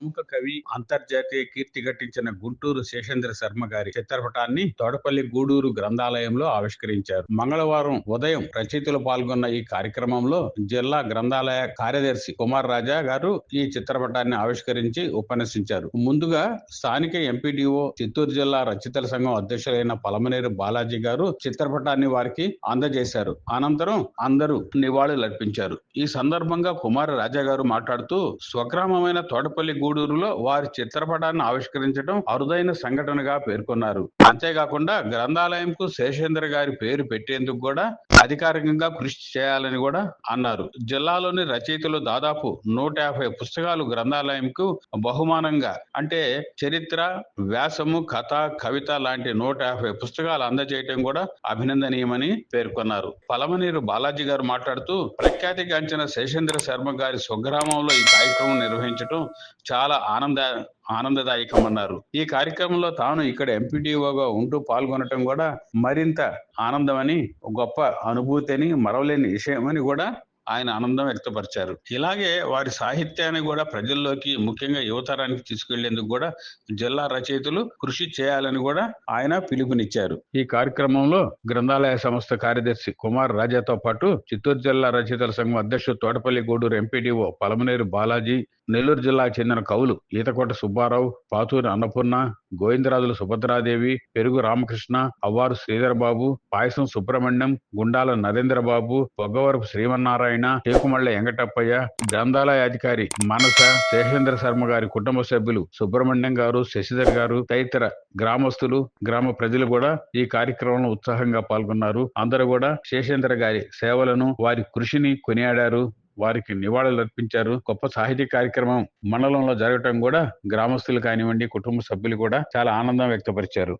ప్రముఖ కవి అంతర్జాతీయ కీర్తి గట్టించిన గుంటూరు శేషేంద్ర శర్మ గారి చిత్రపటాన్ని తోడపల్లి గూడూరు గ్రంథాలయంలో ఆవిష్కరించారు. మంగళవారం ఉదయం రచయితలు పాల్గొన్న ఈ కార్యక్రమంలో జిల్లా గ్రంథాలయ కార్యదర్శి కుమార్ రాజా గారు ఈ చిత్రపటాన్ని ఆవిష్కరించి ఉపన్యసించారు. ముందుగా స్థానిక ఎంపీడీఓ చిత్తూరు జిల్లా రచయితల సంఘం అధ్యక్షులైన పలమనేరు బాలాజీ గారు చిత్రపటాన్ని వారికి అందజేశారు. అనంతరం అందరూ నివాళులర్పించారు. ఈ సందర్భంగా కుమార్ రాజా గారు మాట్లాడుతూ స్వగ్రామమైన తోటపల్లి గూడూరులో వారి చిత్రపటాన్ని ఆవిష్కరించడం అరుదైన సంఘటనగా పేర్కొన్నారు. అంతేకాకుండా గ్రంథాలయంకు శేషేంద్ర గారి పేరు పెట్టేందుకు కూడా అధికారికంగా కృషి చేయాలని కూడా అన్నారు. జిల్లాలోని రచయితలు దాదాపు నూట యాభై పుస్తకాలు గ్రంథాలయంకు బహుమానంగా అంటే చరిత్ర వ్యాసము కథ కవిత లాంటి నూట యాభై పుస్తకాలు అందజేయటం కూడా అభినందనీయమని పేర్కొన్నారు. పలమనీరు బాలాజీ గారు మాట్లాడుతూ ప్రఖ్యాతిగాంచిన శేషేంద్ర శర్మ గారి స్వగ్రామంలో ఈ కార్యక్రమం నిర్వహించడం చాలా చాలా ఆనంద ఆనందదాయకమన్నారు. ఈ కార్యక్రమంలో తాను ఇక్కడ ఎంపీటీఓగా ఉంటూ పాల్గొనటం కూడా మరింత ఆనందమని గొప్ప అనుభూతి అని మరవలేని విషయమని కూడా ఆయన ఆనందం వ్యక్తపరిచారు. ఇలాగే వారి సాహిత్యాన్ని కూడా ప్రజల్లోకి ముఖ్యంగా యువతరానికి తీసుకెళ్ళేందుకు కూడా జిల్లా రచయితలు కృషి చేయాలని కూడా ఆయన పిలుపునిచ్చారు. ఈ కార్యక్రమంలో గ్రంథాలయ సంస్థ కార్యదర్శి కుమార్ రాజాతో పాటు చిత్తూరు జిల్లా రచయితల సంఘం అధ్యక్షుడు తోటపల్లి గూడూరు ఎంపీడీఓ పలమనేరు బాలాజీ నెల్లూరు జిల్లాకు చెందిన కవులు ఈతకోట సుబ్బారావు పాతూరి అన్నపూర్ణ గోవిందరాజుల సుభద్రాదేవి పెరుగు రామకృష్ణ అవ్వారు శ్రీధర్ బాబు పాయసం సుబ్రహ్మణ్యం గుండాల నరేంద్ర బాబు పొగ్గవరపు శ్రీమన్నారాయణ టేకుమళ్ళ వెంకటప్పయ్య గ్రంథాలయ అధికారి మనస శేషేంద్ర శర్మ గారి కుటుంబ సభ్యులు సుబ్రహ్మణ్యం గారు శశిధర్ గారు తదితర గ్రామస్తులు గ్రామ ప్రజలు కూడా ఈ కార్యక్రమంలో ఉత్సాహంగా పాల్గొన్నారు. అందరూ కూడా శేషేంద్ర గారి సేవలను వారి కృషిని కొనియాడారు వారికి నివాళులు అర్పించారు. గొప్ప సాహిత్య కార్యక్రమం మండలంలో జరగటం కూడా గ్రామస్తులు కానివ్వండి కుటుంబ సభ్యులు కూడా చాలా ఆనందం వ్యక్తపరిచారు.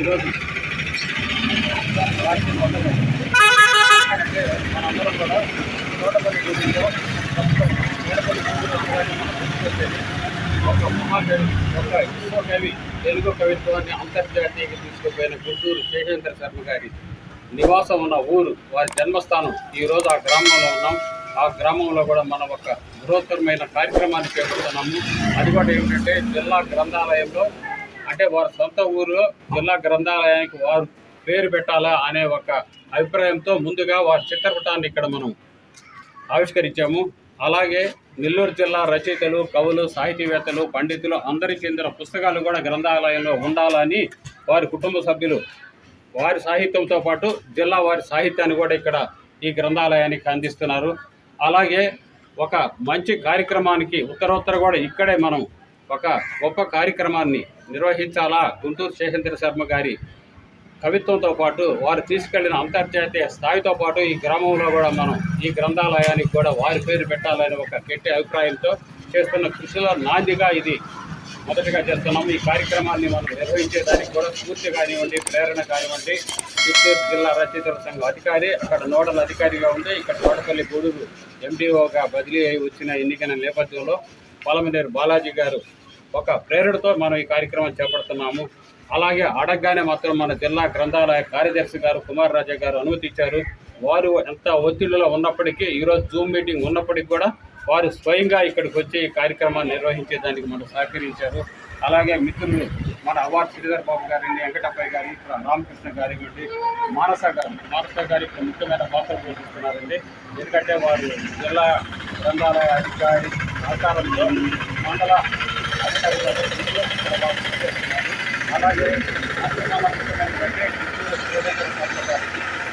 ఈరోజు మనందరం కూడా తోటపల్లి గుడిలో తోటపల్లి ఒక మహాకవి ఒక ఎక్కువ కవి తెలుగు కవిత్వాన్ని అంతర్జాతీయంగా తీసుకుపోయిన గుంటూరు శేషేంద్ర శర్మ గారి నివాసం ఉన్న ఊరు వారి జన్మస్థానం ఈ రోజు ఆ గ్రామంలో ఉన్నాం ఆ గ్రామంలో కూడా మనం ఒక బృహత్తరమైన కార్యక్రమాన్ని చేపడుతున్నాము అది కూడా ఏమిటంటే జిల్లా గ్రంథాలయంలో అంటే వారి సొంత ఊరు జిల్లా గ్రంథాలయానికి వారు పేరు పెట్టాలా అనే ఒక అభిప్రాయంతో ముందుగా వారి చిత్రపటాన్ని ఇక్కడ మనం ఆవిష్కరించాము. అలాగే నెల్లూరు జిల్లా రచయితలు కవులు సాహితీవేత్తలు పండితులు అందరికీ చెందిన పుస్తకాలు కూడా గ్రంథాలయంలో ఉండాలని వారి కుటుంబ సభ్యులు వారి సాహిత్యంతో పాటు జిల్లా వారి సాహిత్యాన్ని కూడా ఇక్కడ ఈ గ్రంథాలయానికి అందిస్తున్నారు. అలాగే ఒక మంచి కార్యక్రమానికి ఉత్తరోత్తర కూడా ఇక్కడే మనం ఒక గొప్ప కార్యక్రమాన్ని నిర్వహించాలా? గుంటూరు శేషేంద్ర శర్మ గారి కవిత్వంతో పాటు వారు తీసుకెళ్ళిన అంతర్జాతీయ స్థాయితో పాటు ఈ గ్రామంలో కూడా మనం ఈ గ్రంథాలయానికి కూడా వారి పేరు పెట్టాలని ఒక గట్టి అభిప్రాయంతో చేస్తున్న కృషిలో నాందిగా ఇది మొదటగా చేస్తున్నాము ఈ కార్యక్రమాన్ని మనం నిర్వహించేదానికి కూడా స్ఫూర్తి కానివ్వండి ప్రేరణ కానివ్వండి. చిత్తూరు జిల్లా రచయితల సంఘం అధికారి అక్కడ నోడల్ అధికారిగా ఉండి ఇక్కడ తోటపల్లి గూడూరు ఎండిఓగా బదిలీ అయి వచ్చిన ఎన్నికైన నేపథ్యంలో పాలమనేరు బాలాజీ గారు ఒక ప్రేరణతో మనం ఈ కార్యక్రమం చేపడుతున్నాము. అలాగే అడగగానే మాత్రం మన జిల్లా గ్రంథాలయ కార్యదర్శి గారు కుమార్ రాజా గారు అనుమతి ఇచ్చారు వారు ఎంత ఒత్తిడిలో ఉన్నప్పటికీ ఈరోజు జూమ్ మీటింగ్ ఉన్నప్పటికీ కూడా వారు స్వయంగా ఇక్కడికి వచ్చి ఈ కార్యక్రమాన్ని నిర్వహించేదానికి మనకు సహకరించారు. అలాగే మిత్రులు మన అవార్డు శ్రీధర్ బాబు గారిని వెంకటప్పయ్య గారి రామకృష్ణ గారి గురించి మానస గారు మానస గారి ఇక్కడ ముఖ్యమైన పాత్ర పోషిస్తున్నారండి. ఎందుకంటే వారు జిల్లా గ్రంథాలయ అధికారి సహకారంతో మండల అధికారి గారు ఇక్కడ వారు పనిచేస్తున్నారు. అలాగే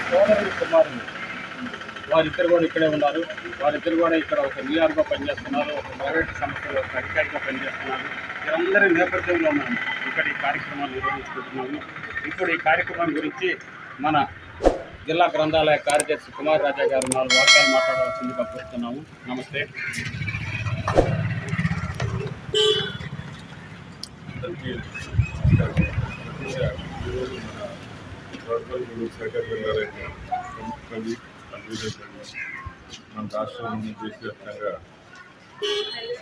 సోదరుడు కుమారుడు వారిద్దరు కూడా ఇక్కడే ఉన్నారు. వారిద్దరు కూడా ఇక్కడ ఒక న్యూయార్క్లో పనిచేస్తున్నారు. ఒక ప్రైవేట్ సంస్థలో ఒక అధికారిగా పనిచేస్తున్నారు. వీరందరి నేపథ్యంలో మనం ఇక్కడ ఈ కార్యక్రమాలు నిర్వహించుకుంటున్నాము ఇప్పుడు ఈ కార్యక్రమం గురించి మన జిల్లా గ్రంథాలయ కార్యదర్శి కుమార్ రాజా గారు నాలుగు వాక్యాలు మాట్లాడవలసిందిగా కోరుతున్నాము. నమస్తే అందరికీ ఈరోజు మన గవర్నమెంట్ సెక్రటరీ జిల్లారైన కవి అభివృద్ధి మన రాష్ట్రం దేశవ్యాప్తంగా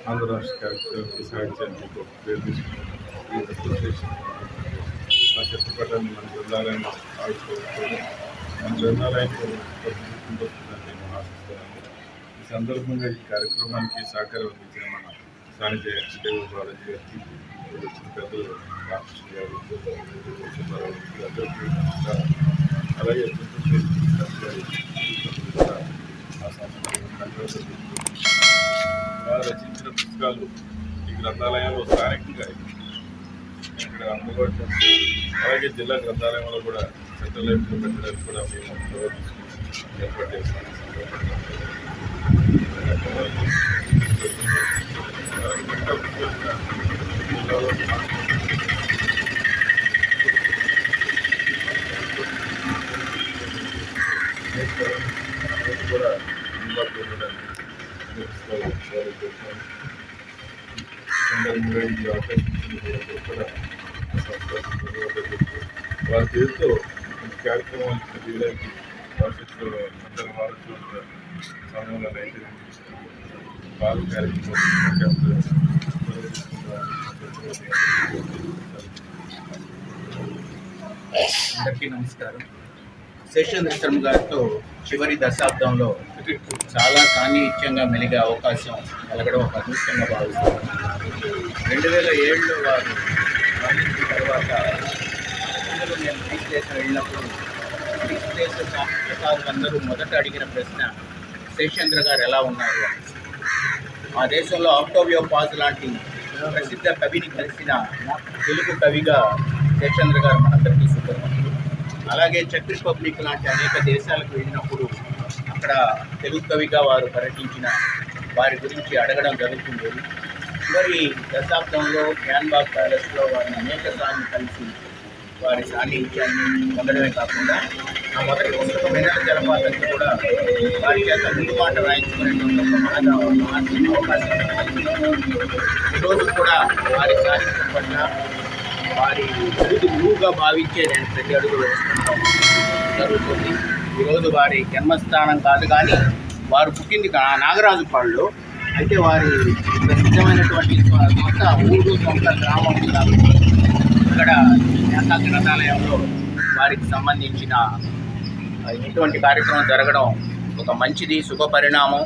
ఆంధ్ర రాష్ట్ర కార్యక్రమ సాహిత్యానికి ఒక పేరు తీసుకున్నాం ఈ అసోసియేషన్ మా చిత్రపటాన్ని మన గ్రంథాలయంలో ఆవిష్కరించుకోవడం మన గ్రంథాలయానికి ఒక గొప్ప గుర్తింపు వస్తుందని నేను ఆశిస్తున్నాను ఈ సందర్భంగా ఈ కార్యక్రమానికి సహకారం అందించిన మన స్థానిక దేవ బాలాజీ గారికి వచ్చిన పెద్దలు రామకృష్ణ గారు సుబ్బారావు గారు, అందరికీ కూడా అలాగే రచించిన పుస్తకాలు ఈ గ్రంథాలయంలో స్థానికంగా ఇక్కడ అందుబాటులో అలాగే జిల్లా గ్రంథాలయంలో కూడా సెంట్రల్ లైబ్రరీ పెట్టడానికి కూడా మేము ఏర్పాటు చేస్తాం ఏర్పాటు చేస్తాం కూడా అందుబాటులో ఉండడానికి సందర్భంగా ఈ అవకాశం కూడా వారి పేరుతో కార్యక్రమాలు చేయడానికి భవిష్యత్తులో సమయంలో అయితే అందరికీ నమస్కారం. శేషేంద్ర శర్మ గారితో చివరి దశాబ్దంలో చాలా సాన్నిహిత్యంగా మెలిగే అవకాశం కలగడం ఒక అదృష్టంగా భావిస్తున్నాను రెండు వేల ఏడులో వారు మరణించిన తర్వాత నేను గ్రీస్ దేశం వెళ్ళినప్పుడు గ్రీస్ దేశ అందరూ మొదట అడిగిన ప్రశ్న శేషేంద్ర గారు ఎలా ఉన్నారు? మా ఆ దేశంలో ఆక్టోవియో పాజ్ లాంటి ప్రసిద్ధ కవిని కలిసిన తెలుగు కవిగా శేషేంద్ర గారు మనందరికీ సుపరిచితులు. అలాగే చెక్ రిపబ్లిక్ లాంటి అనేక దేశాలకు వెళ్ళినప్పుడు అక్కడ తెలుగు కవిగా వారు పర్యటించిన వారి గురించి అడగడం జరుగుతుంది. చివరి దశాబ్దంలో గ్యాన్బాగ్ ప్యాలెస్లో వారిని అనేక సార్లు కలిసి వారి సాన్నిధ్యాన్ని పొందడమే కాకుండా ఆ మొదటి పుస్తకమైన వెన్నెల కూడా వారి చేత ముందు మాట రాయించుకునేటువంటి ఒక మహా మహా అవకాశం ఈరోజు కూడా వారి సాహిత్యం పట్ల వారి అడుగు భావించే నేను ప్రతి అడుగు వేస్తుంటాం. జరుగుతుంది. ఈరోజు వారి జన్మస్థానం కాదు కానీ వారు పుట్టింది కా- నాగరాజు పాళ్ళు అయితే వారి నిజమైనటువంటి సొంత ఊరు సొంత గ్రామం ఇక్కడ శాఖా గ్రంథాలయంలో వారికి సంబంధించిన ఇటువంటి కార్యక్రమం జరగడం ఒక మంచిది శుభ పరిణామం.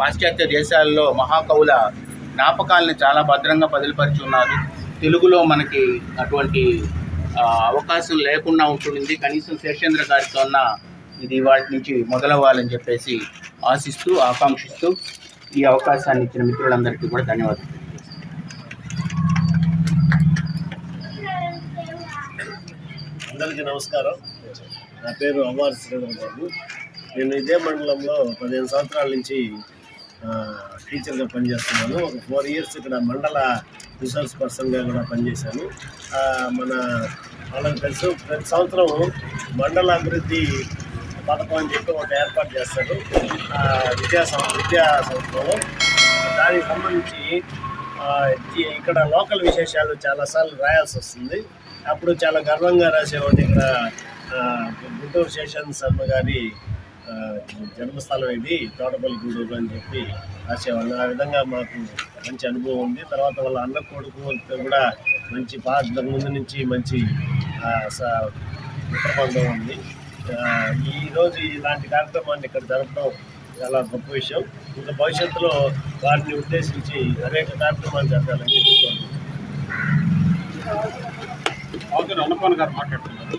పాశ్చాత్య దేశాల్లో మహాకవుల జ్ఞాపకాలను చాలా భద్రంగా బదిలిపరిచి ఉన్నారు. తెలుగులో మనకి అటువంటి అవకాశం లేకుండా ఉంటుంది కనీసం శేషేంద్ర గారితో ఉన్న ఇది వాటి నుంచి మొదలవ్వాలని చెప్పేసి ఆశిస్తూ ఆకాంక్షిస్తూ ఈ అవకాశాన్ని ఇచ్చిన మిత్రులందరికీ కూడా ధన్యవాదాలు అందరికీ నమస్కారం. నా పేరు అమ్మారి శ్రీధర్ బాబు. నేను ఇదే మండలంలో పదిహేను సంవత్సరాల నుంచి టీచర్గా పనిచేస్తున్నాను. ఒక ఫోర్ ఇయర్స్ ఇక్కడ మండల రిసోర్స్ పర్సన్గా కూడా పనిచేశాను. మన వాళ్ళకి తెలుసు ప్రతి సంవత్సరం మండల అభివృద్ధి పథకం అని చెప్పి ఒక ఏర్పాటు చేస్తారు విద్యా సం విద్యా సంవత్సరంలో. దానికి సంబంధించి ఇక్కడ లోకల్ విశేషాలు చాలాసార్లు రాయాల్సి వస్తుంది. అప్పుడు చాలా గర్వంగా రాసేవాడిని ఇక్కడ గుంటూరు శేషన్ శర్మ గారి జన్మస్థలం ఇది తోటపల్లి గూడూరు అని చెప్పి రాసేవాళ్ళం. ఆ విధంగా మాకు మంచి అనుభవం ఉంది. తర్వాత వాళ్ళ అన్న కొడుకుతో కూడా మంచి పాత ముందు నుంచి మంచి ఆ, మిత్రబంధం ఉంది. ఈరోజు ఇలాంటి కార్యక్రమాన్ని ఇక్కడ జరపడం చాలా గొప్ప విషయం. ఇంకా భవిష్యత్తులో వారిని ఉద్దేశించి అనేక కార్యక్రమాలు జరగాలని చెప్పి ఓకే అన్నపాన్ గారు మాట్లాడుతున్నారు.